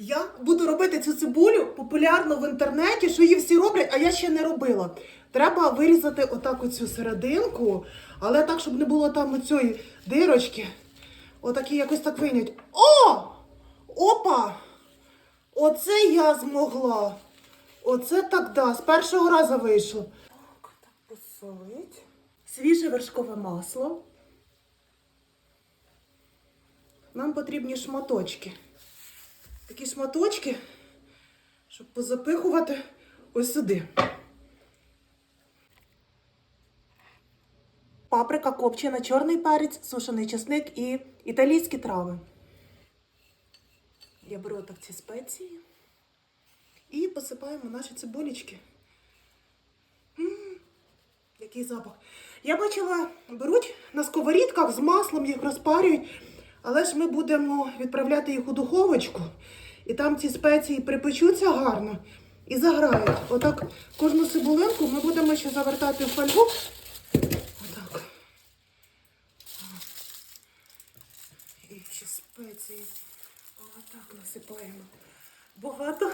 Я буду робити цю цибулю популярно в інтернеті, що її всі роблять, а я ще не робила. Треба вирізати отак оцю серединку, але так, щоб не було там оцієї дирочки. Отакі якось так винять. О! Опа! Оце я змогла. Оце так да, з першого разу вийшло. Так, так посолить. Свіже вершкове масло. Нам потрібні шматочки. Такі шматочки, щоб позапихувати ось сюди. Паприка копчена, чорний перець, сушений чесник і італійські трави. Я беру так ці спеції і посипаємо наші цибулечки. Який запах. Я бачила, беруть на сковорідках з маслом, їх розпарюють, але ж ми будемо відправляти їх у духовочку, і там ці спеції припечуться гарно і заграють. Отак кожну цибулинку ми будемо ще завертати в фольгу. Отак. І ще спеції. Отак насипаємо. Багато.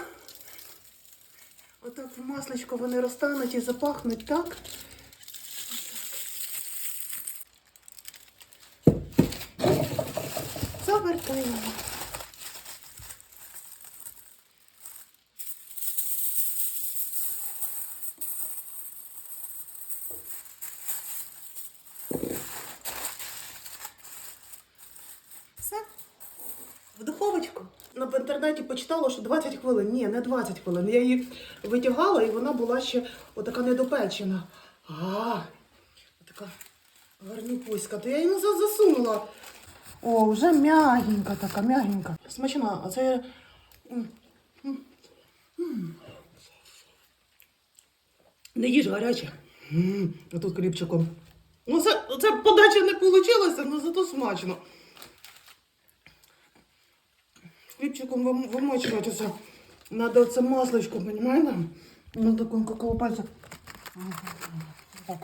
Отак в масличко вони розтануть і запахнуть так. Завертаємо. В інтернеті почитала, що 20 хвилин. Ні, не 20 хвилин. Я її витягала і вона була ще отака недопечена. А, така гарнюпуська. То я її назад засунула. О, вже м'ягенька така, м'ягенька. Смачна, а це. Не їж гаряче. А тут хлібчиком. Ну, це, це подача не вийшла, але зато смачно. Хлібчиком вимочувати це. Надо оце маслечко, понимаєте? Ну, такого коло пальця. Так.